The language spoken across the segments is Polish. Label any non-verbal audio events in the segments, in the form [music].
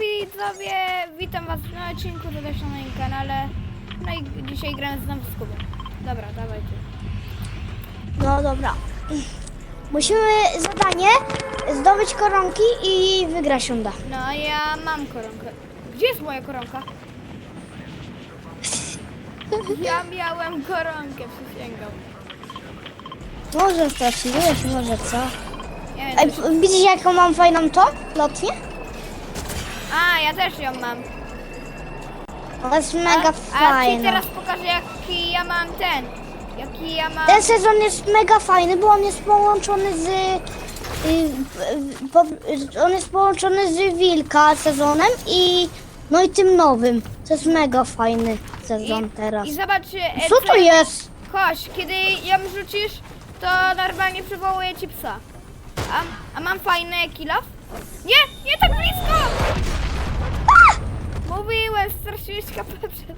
widzowie, witam was na odcinku tutaj na moim kanale. No i dzisiaj gramy znowu z Kubą. Dobra, dawajcie. No dobra. Musimy zadanie zdobyć koronki i wygrać rundę. No a ja mam koronkę. Gdzie jest moja koronka? Ja miałem koronkę, przysięgam. Może straciłeś, może co? Wiem, Ej, p- widzisz jaką mam fajną to? Lotnię? A, ja też ją mam. Ona jest mega a, a ci teraz pokażę jaki ja mam ten. Jaki ja mam... Ten sezon jest mega fajny, bo on jest połączony z... y, y, po, on jest połączony z Wilka sezonem i... No i tym nowym. To jest mega fajny sezon teraz. I zobacz... e, Co to jest? Chodź, kiedy ją rzucisz, to normalnie przywołuje ci psa. A, a mam fajny kill off? Nie, nie tak blisko! Mówiłem, straciłeś kapę przed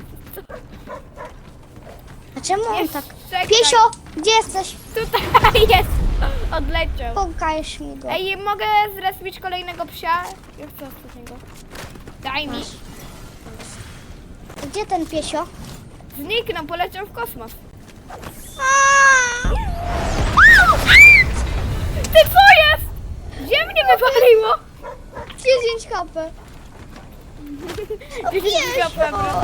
A czemu on tak... czekaj. Piesio, gdzie jesteś? Tutaj [laughs] jest! Odleciał. Pokaż mi go. Ej, mogę zrespić kolejnego psia? Ja chcę ostatniego. Daj mi. Masz. Gdzie ten piesio? Zniknął, poleciał w kosmos. Ty co jest? Gdzie mnie wywaliło? 10 HP. 10 kapę, bro.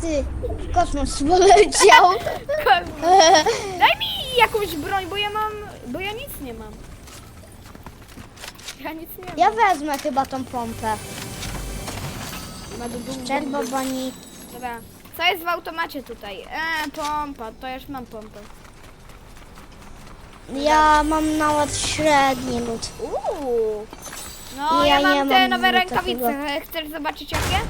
Ty, w kosmos poleciał. Daj mi jakąś broń, bo ja mam. Bo ja nic nie mam. Ja nic nie mam. Ja wezmę chyba tą pompę. Ma du- Czerwo bani. Dobra. Co jest w automacie tutaj? E, pompa, to już mam pompę. Ja mam nawet średni lód. Uuu. No, ja, Ja mam nie te mam nowe takiego. rękawice. Chcesz zobaczyć jakie?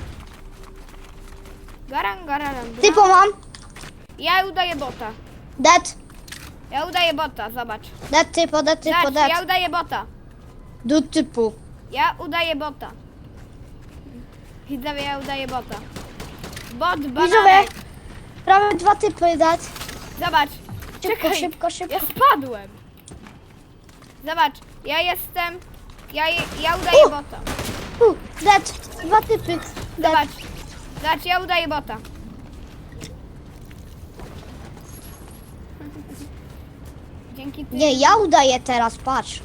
Garan, garan, Typo mam. Ja udaję bota. Dead. Ja udaję bota, zobacz. Dead typo, dead typo, Zobacz, ja udaję bota. Do typu. Ja udaję bota. Widzowie, ja udaję bota. Bot, Widzowie, bananek. prawie dwa typy dead. Zobacz. Szybko, Czekaj. szybko, szybko. Ja spadłem. Zobacz, ja jestem. Ja, ja udaję U! bota. U, dead. Dwa typy. Dead. Zobacz. Zobacz, ja udaję bota. Dzięki ty. Nie, ja udaję teraz, patrz.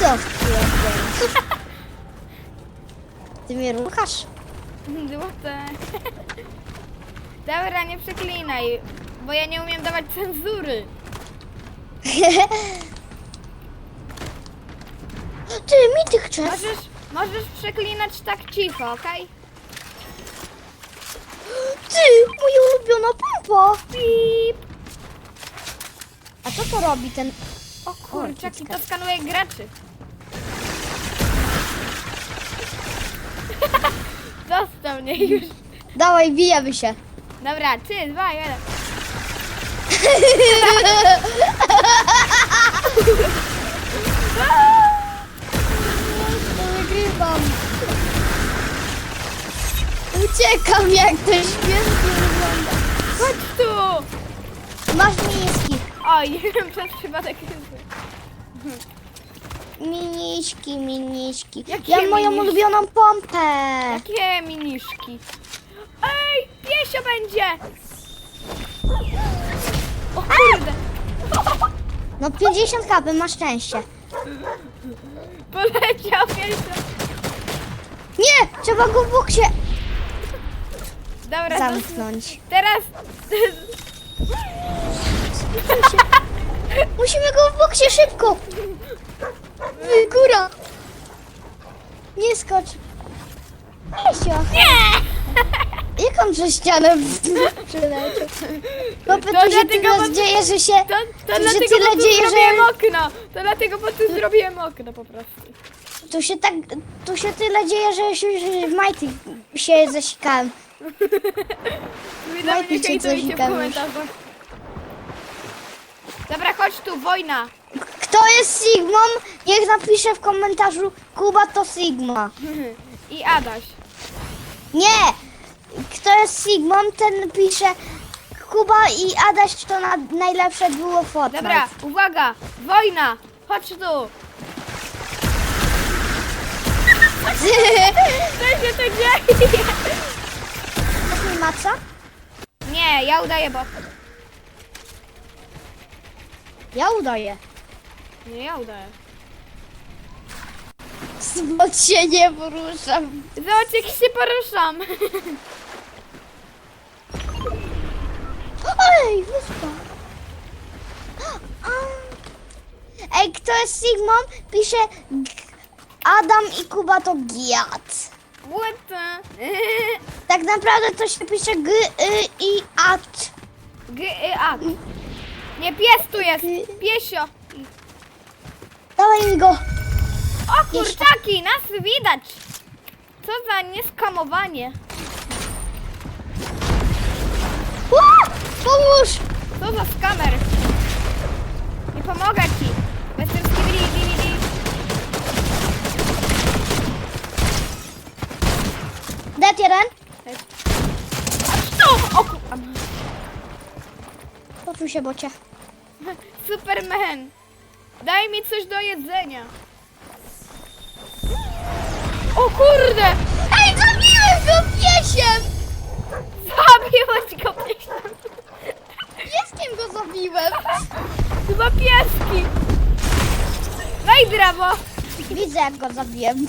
Co wpierdolisz? Ty mnie ruchasz? Złote. [laughs] Dobra, nie przeklinaj, bo ja nie umiem dawać cenzury. [laughs] Ty, mi ty chcesz. Możesz, możesz przeklinać tak cicho, okej? Ty, moja ulubiona pompa. Pip! A co to robi ten... O kurczaki, to skanuje graczy. [laughs] Dostał mnie już. Dawaj, bijemy się. Dobra, 3, 2, 1 wygrywam. Uciekam jak to świetnie wygląda. Chodź tu! Masz miniski. Oj, nie wiem, przez przypadek. Miniśki, miniśki. Jakie ja mam moją miniśki? ulubioną pompę. Jakie miniszki. Ej, piesio będzie! O kurde! [laughs] No 50 HP, masz szczęście. Poleciał piesio. Nie, trzeba go w boksie Dobra, to zamknąć. teraz... [laughs] Musimy go w boksie szybko. Wy, Góra. Nie skocz. Nie! Jak on przez ścianę przyleciał? Chłopie, To się dlatego, tyle bo- dzieje, że się... To, to się dlatego, tyle bo tu dzieje, zrobiłem że... okno. To dlatego, bo tu zrobiłem okno po prostu. Tu się tak... Tu się tyle dzieje, że się że w majty się zasikałem. Widzowie, nie piszcie coś hejtujcie w tam już. komentarzach. Dobra, chodź tu, wojna. Kto jest Sigmą? Niech napisze w komentarzu Kuba to Sigma. [laughs] I Adaś. Nie! Kto jest Sigmą, ten pisze Kuba i Adaś to na, najlepsze było Fortnite. Dobra, uwaga! Wojna! Chodź tu! [laughs] Co się tu dzieje? Masz mi maca? Nie, ja udaję bot. Ja udaję. Nie, ja udaję. Bo się nie poruszam. Zobacz jak się poruszam. [laughs] Ej, kto jest Sigmą? Pisze Adam i Kuba to Giat. What the? Tak naprawdę to się pisze G y, i At. G, y, a. Nie, pies tu jest. Piesio. Dawaj mi go. O kurczaki, nas widać. Co za nieskamowanie. Ła! Pomóż! Co za skamer. Nie pomogę ci. Westerski bili, bili, bili. Det jeden. Co? O ku... Poczuł się bocie. [laughs] Superman. Daj mi coś do jedzenia. O kurde! Ej, zabiłem go piesiem! Zabiłeś go piesem. Pieskiem go zabiłem. Chyba pieski. Daj brawo. Widzę jak go zabiłem.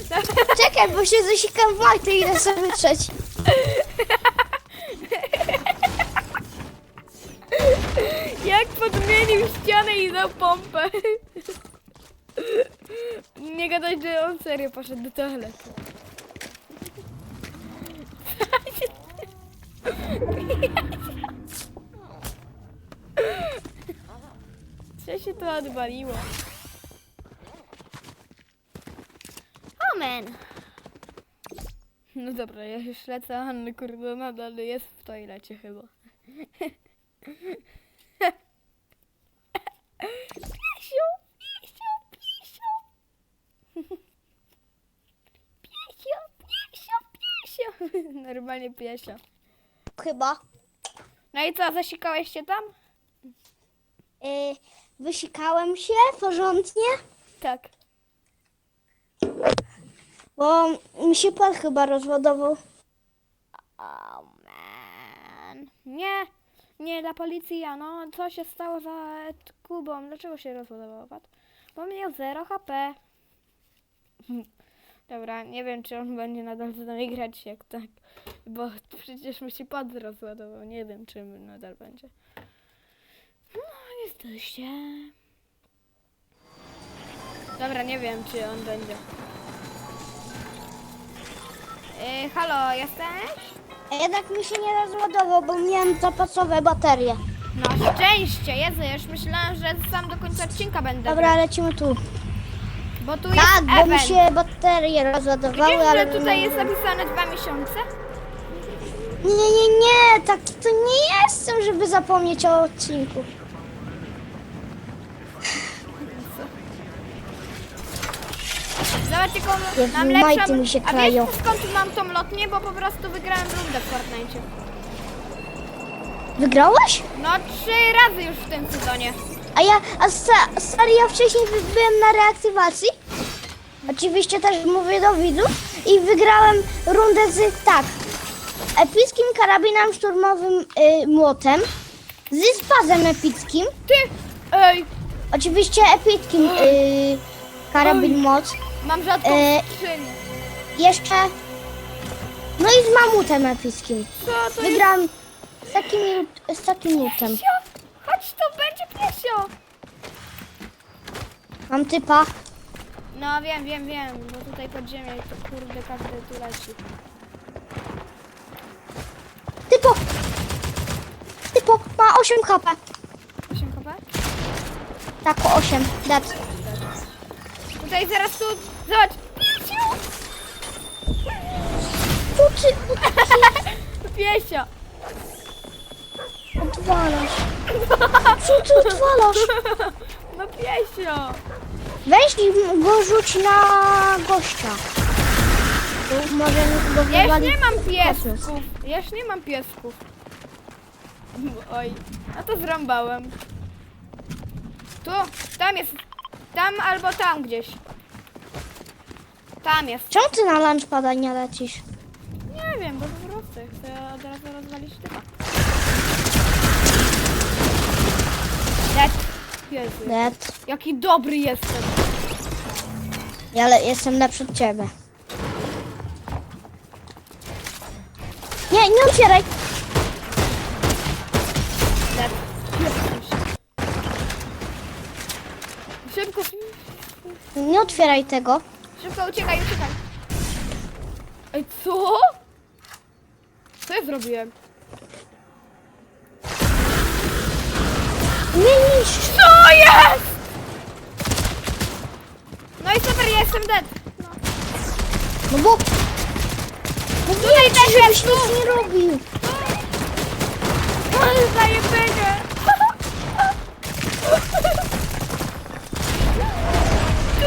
[laughs] Czekaj, bo się zasikam w majty i idę sobie wytrzeć. Jak podmienił ścianę i dał pompę. Nie gadać, że on serio poszedł do toalety. [laughs] się to odwaliło? Amen. No dobra, ja już lecę, a Anny kurde nadal jest w toilecie chyba. Piesiu, piesiu, piesiu. Piesio, piesio, piesio. Normalnie piesio. Chyba. No i co, zasikałeś się tam? Y, wysikałem się porządnie, Tak. bo mi się pan chyba rozładował. Oh man. Nie, nie dla policji, a no co się stało za Kubą? Dlaczego się rozładował pad? Bo miał 0 HP. [laughs] Dobra, nie wiem czy on będzie nadal z nami grać jak tak, bo przecież mu się pad rozładował. Nie wiem czy nadal będzie. Jesteście. Dobra, nie wiem czy on będzie. Yy, halo, jesteś? A jednak mi się nie rozładował, bo miałem zapasowe baterie. No szczęście, Jezu, już myślałam, że sam do końca odcinka będę. Dobra, lecimy tu. Bo tu Tak, jest bo mi event. się baterie rozładowały, Widzisz, ale... że tutaj jest napisane dwa miesiące? Nie, nie, nie, taki to nie jestem, żeby zapomnieć o odcinku. Zobacz, jaką Jezu, mam majty lepszą... mi się A krają. wiesz skąd mam tą lotnię? Bo po prostu wygrałem rundę w Fortnite. Wygrałeś? No trzy razy już w tym sezonie. A ja, a sta, stary, ja wcześniej wy- byłem na reaktywacji. Oczywiście też mówię do widzów. I wygrałem rundę z, tak, epickim karabinem szturmowym y, młotem. Z spazem epickim. Ty! Ej! Oczywiście epickim y, karabin moc. Mam rzadką E, skrzynię. Jeszcze, no i z mamutem epickim. Co to jest? Wygrałem z takim, lut- z takim. Piesio! Chodź tu, będzie piesio! Mam typa. No wiem, wiem, wiem, bo tutaj pod ziemią to kurde każdy tu leci. Typo! Typo, ma 8 HP. 8 kp? Tak, o 8. Dat. Tutaj zaraz tu, zobacz! Piesiu! Ty [laughs] Piesio! odwalasz. Co ty odwalasz? [laughs] No piesio! Weź i go rzuć na gościa. Tu może go Ja już wywali nie mam piesków. Ja już nie mam piesków. Oj, no to zrąbałem. Tu, tam jest, tam albo tam gdzieś. Tam jest. Czemu ty na lunchpada nie lecisz? Nie wiem, bo po prostu chcę od razu rozwalić typa. Dead. Jezu, Dead. jaki dobry jestem. Ja le- jestem lepszy od ciebie. Nie, nie otwieraj! Dead. Jezus. Szybko, Nie otwieraj tego. szybko uciekaj, uciekaj. Ej, co? Co ja zrobiłem? Nie niszcz! Co jest? No i super, ja jestem dead. No. No bo... Tutaj też Żebyś nic nie robił. [laughs] Ale zajebenie. [laughs]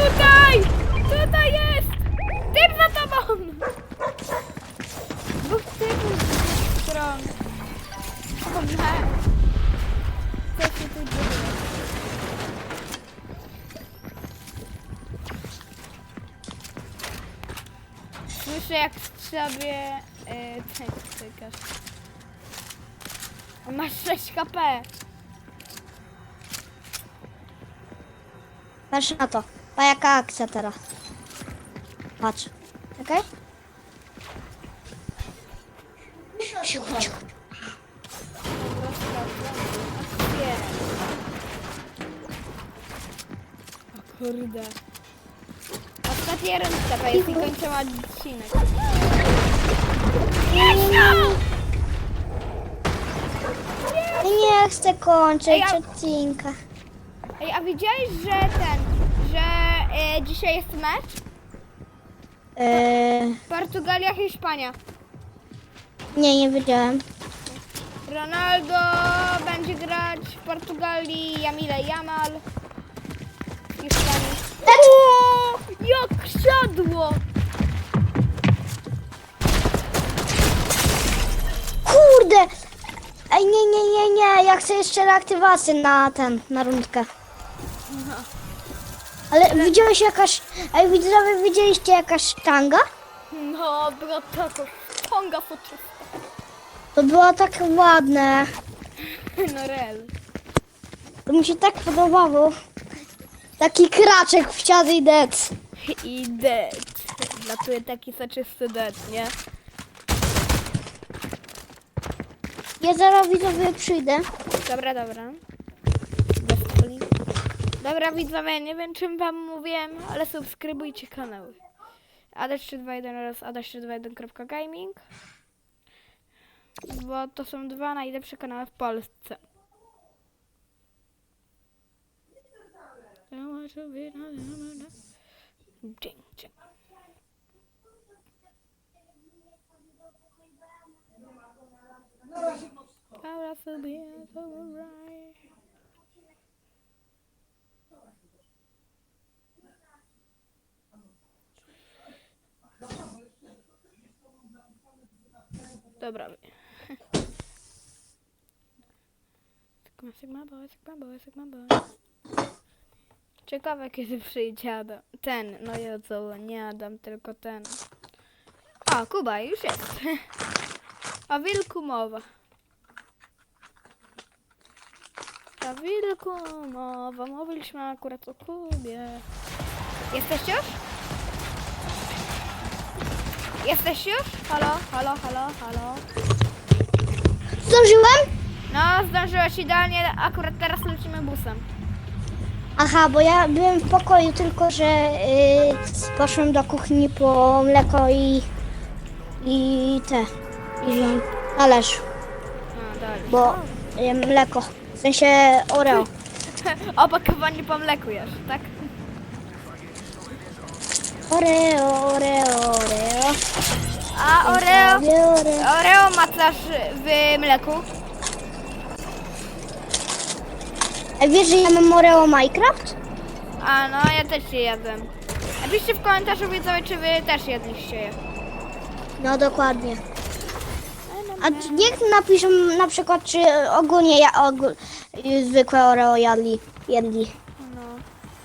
Tutaj! Tutaj jest! Typ za tobą! Dwóch typów z dwóch stron. O nie. Co się tu dzieje? Słyszę jak sobie yy, ten cykasz. Masz 6 HP. Patrz na to. A jaka akcja teraz? Patrz. Okej? Cicho, cicho. Nie. O kurde. Ostatnia ręka to jest i kończymy odcinek. Nie chcę kończyć Ej, a- odcinka. Ej, a widziałeś, że ten, e, dzisiaj jest mecz? Eee, Portugalia, Hiszpania. nie, nie wiedziałem. Ronaldo będzie grać w Portugalii, Jamile Jamal w Hiszpanii. O, jak siadło! Kurde! Ej, nie, nie, nie, nie. Ja chcę jeszcze reaktywację na ten, na rundkę. Ale widziałeś jakaś... Ej, widzowie, widzieliście jakaś sztanga? No, bro, to to tonga futrzasta. To było tak ładne. No rel. To mi się tak podobało. Taki kraczek w ściany i dec. I dead. Latuje taki soczysty dead, nie? Ja zaraz widzowie przyjdę. Dobra, dobra. Dobra, widzowie, nie wiem czym wam mówiłem, ale subskrybujcie kanały. Adaś321 oraz adaś321.gaming Bo to są dwa najlepsze kanały w Polsce. Dzień, dzień. Dobra sobie, alright. Dobra. [laughs] Sigma, Sigma boy, Sigma boy, Sigma boy. Ciekawe kiedy przyjdzie Adam. Ten, no ja co, nie Adam, tylko ten. A, Kuba, już jest. [laughs] O wilku mowa. O wilku mowa. Mówiliśmy akurat o Kubie. Jesteście już? Jesteś już? Halo, halo, halo, halo. Zdążyłem? No, zdążyłeś idealnie, akurat teraz lecimy busem. Aha, bo ja byłem w pokoju, tylko że yy, poszłem do kuchni po mleko i, i te, i talerz, No, dalej. bo yy, mleko, w sensie Oreo. [laughs] Opakowanie po mleku już, tak? Oreo, Oreo, Oreo. A Oreo, Oreo. Macasz w mleku? A wiesz, że ja mam Oreo Minecraft? A no, ja też je jadłem. Napiszcie w komentarzu widzowie, czy wy też jedliście je. No dokładnie. A niech napiszą na przykład, czy ogólnie ja ogól, y, zwykłe Oreo jadli. jedli. No.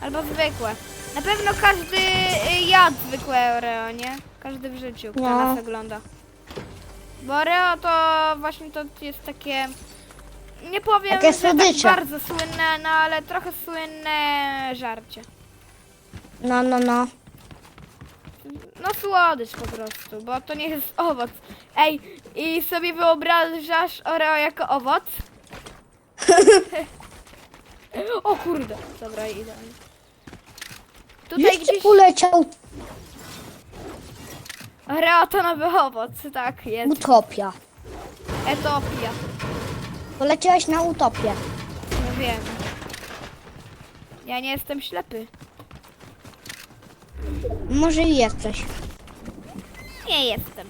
Albo zwykłe. Na pewno każdy y, jadł zwykłe Oreo, nie? Każdy w życiu, kto No. nas ogląda. Bo Oreo to właśnie to jest takie... Nie powiem, Takie że tak słodycze. bardzo słynne, no ale trochę słynne żarcie. No, no, no. No słodycz po prostu, bo to nie jest owoc. Ej, i sobie wyobrażasz Oreo jako owoc? [laughs] o kurde. Dobra, idealnie. Tutaj Już gdzieś... poleciał Oreo to nowy owoc, tak jest. utopia. Etopia. Poleciałeś na utopię. No wiem. Ja nie jestem ślepy. Może i jesteś. Nie jestem.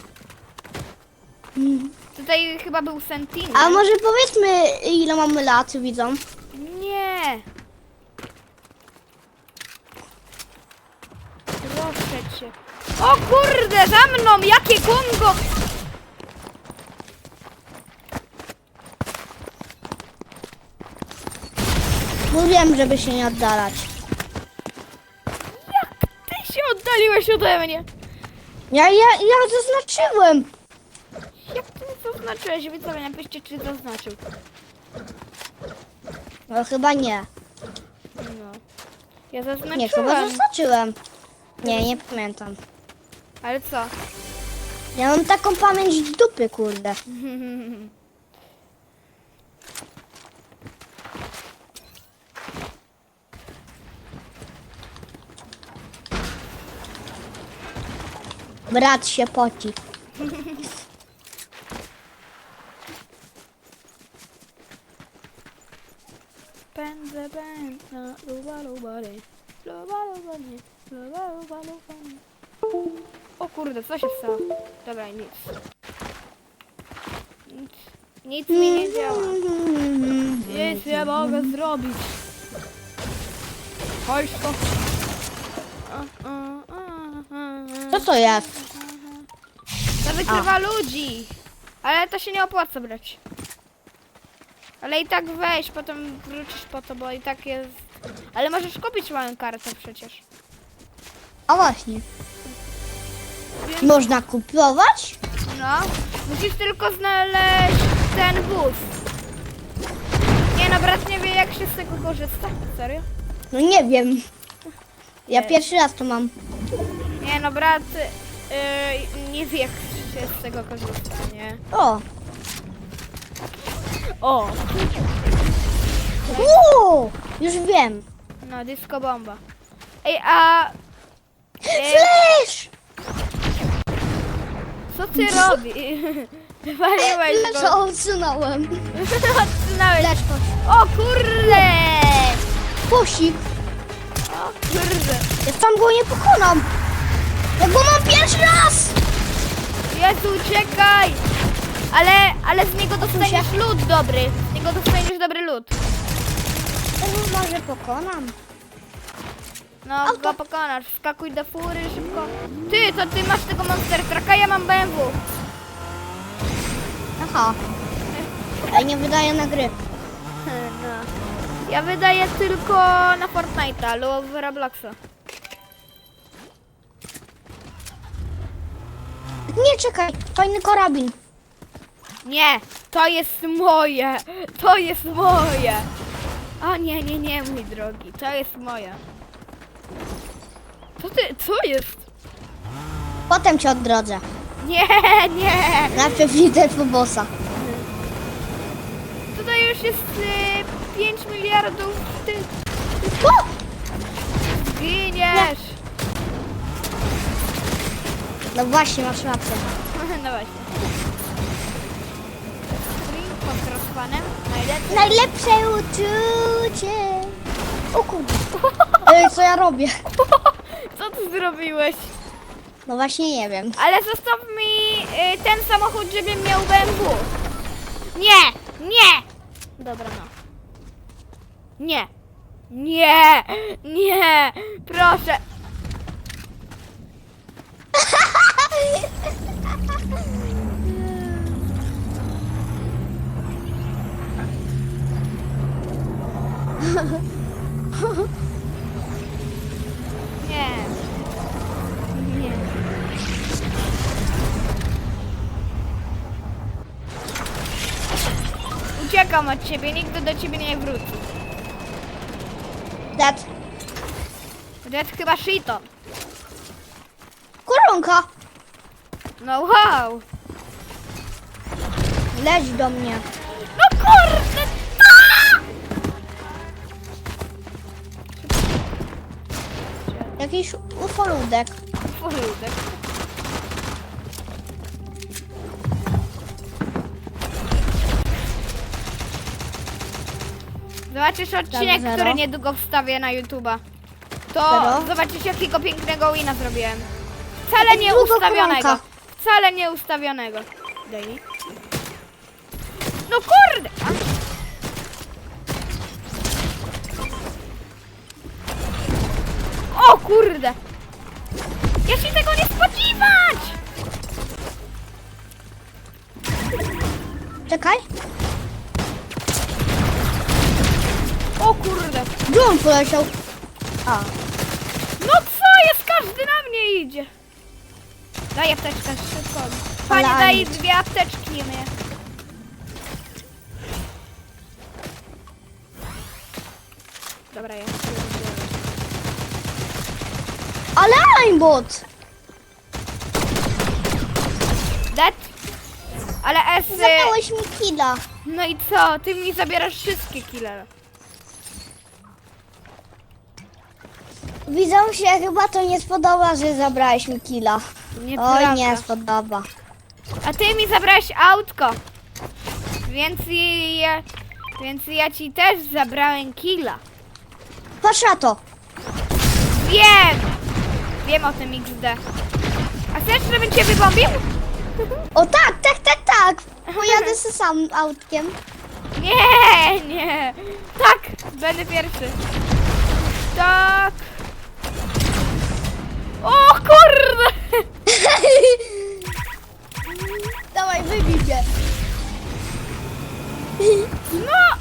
Tutaj chyba był Sentinel. A może powiedzmy, ile mamy lat, widzą? Nie. O kurde, za mną! Jakie Kongo! Mówiłem, żeby się nie oddalać. Jak ty się oddaliłeś ode mnie? Ja, ja, ja zaznaczyłem. Jak ty mi zaznaczyłeś? Widzowie, napiszcie, czy zaznaczył. No chyba nie. No. Ja zaznaczyłem. Nie, chyba zaznaczyłem. Nie, nie pamiętam. Ale co? Ja mam taką pamięć dupy, kurde. Brat się poci. Pędzę, pędzę, luba, luba, luba, luba, luba. O kurde, co się stało? Dobra, nic. Nic, nic mi nie działa. Nic nie mogę zrobić. Chodź to. Co to jest? To wykrywa ludzi. Ale to się nie opłaca brać. Ale i tak weź, potem wrócisz po to, bo i tak jest... Ale możesz kupić moją kartę przecież. A właśnie. Więc, Można kupować? no, musisz tylko znaleźć ten bus. Nie no, brat nie wie jak się z tego korzysta. Serio? No nie wiem. Ja pierwszy raz to mam. Nie no, brat yy, nie wie jak się z tego korzysta, nie? O! O, Uuu! Już wiem. no, disco bomba. Ej, a... Flash! co ty robisz? [laughs] Wywaliłeś go. Co odsunąłem? [laughs] Odsunąłeś. Flash, O kurde! Pusik. O kurde! Ja tam go nie pokonam. Ja go mam pierwszy raz! Jezu, uciekaj! Ale, ale z niego dostaniesz lód dobry. Z niego dostaniesz dobry lód. Może pokonam. No, Auto. go pokonasz. Wskakuj do fury szybko. Ty, to ty masz tego Monster Trucka, ja mam BMW. Aha. Ej, nie wydaje na gry. [laughs] No. Ja wydaję tylko na Fortnite'a lub w Robloxa. Nie, czekaj. Fajny karabin. Nie, to jest moje. To jest moje. A nie, nie, nie, mój drogi. To jest moje. Co ty, co jest? Potem cię odrodzę. Nie, nie. Najpierw idę po bossa. Tutaj już jest y, 5 miliardów. Ty O! zginiesz. No właśnie, masz rację. [laughs] No właśnie. Sprint pod rozpanem. Najlepszy. Najlepsze uczucie. O kurde. [laughs] Ej, co ja robię? [laughs] ty zrobiłeś? No właśnie nie wiem. Ale zostaw mi y, ten samochód, żebym miał BMW. Nie! Nie! Dobra, no. Nie! Nie! Nie! Proszę! [laughs] Uciekam od ciebie, nigdy do ciebie nie wrócę. Dead. Jest chyba Shiton. Koronka. No wow. Leć do mnie. No kurde! ta! Jakiś ufoludek. Poludek. Zobaczysz odcinek, zero. który niedługo wstawię na YouTube'a. To Zero. zobaczysz jakiego pięknego wina zrobiłem. Wcale nie ustawionego. Wcale nie ustawionego. Daj mi. No kurde! O kurde! Ja się tego nie spodziewać! Czekaj. Gdzie on poleciał? A. No co jest? Każdy na mnie idzie. Daj apteczkę szybko. Panie, Ale daj dwie apteczki mnie. Dobra, ja sobie rozbiorę. Ale aimbot. Dead? Ale S... Zabrałeś mi killa. No i co? Ty mi zabierasz wszystkie kile. Widzą się chyba to nie spodoba, że zabrałeś mi killa. Nieprawda. Oj, nie spodoba. A ty mi zabrałeś autko. Więc ja, więc ja ci też zabrałem killa. Patrz na to. Wiem! Wiem o tym XD. A chcesz, żebym cię wybombił? O tak, tak, tak, tak. [laughs] Pojadę se sam autkiem. Nie, nie. Tak, będę pierwszy. Tak. O kurde! Dawaj, wybij mnie. No!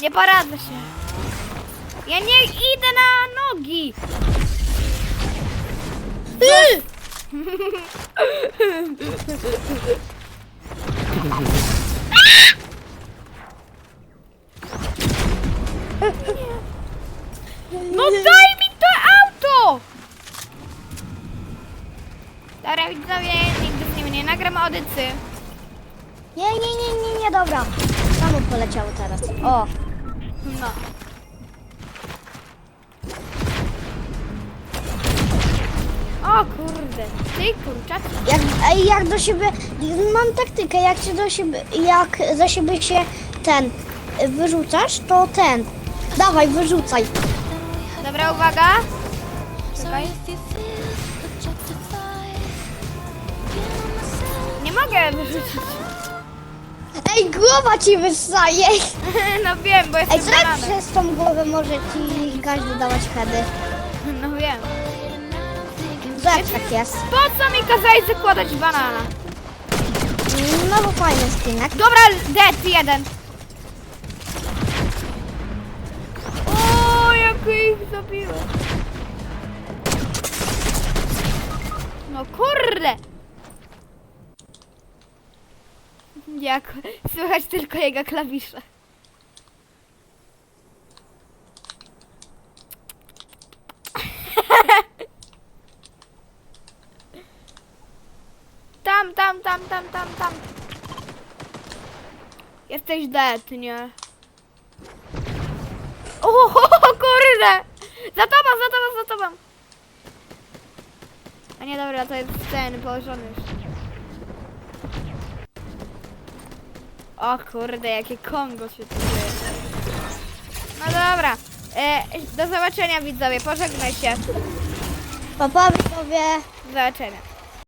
Nie poradzę się. Ja nie idę na nogi. Ty! No O kurde, ty kurczak. jak, ej, jak do siebie, mam taktykę, jak się do siebie, jak za siebie się ten wyrzucasz, to ten. Dawaj, wyrzucaj. Dobra, uwaga. Czekaj. Nie mogę wyrzucić. Ej, głowa ci wystaje. [laughs] No wiem, bo Ej, jestem co bananem. przez tą głowę może ci każdy dawać hedy? Tak jest? Po co mi kazałeś zakładać banana? No bo fajny skinek. Dobra, dead jeden. O, jak ich zabiłem. No kurde. Jak słychać tylko jego klawisze. Tam, tam, tam, tam. Jesteś dead, nie? O, kurde! Za tobą, za tobą, za tobą! A nie, dobra, to jest ten położony już. O kurde, jakie Kongo się tu dzieje. No dobra. E, do zobaczenia widzowie, pożegnaj się. Papa widzowie. Do zobaczenia.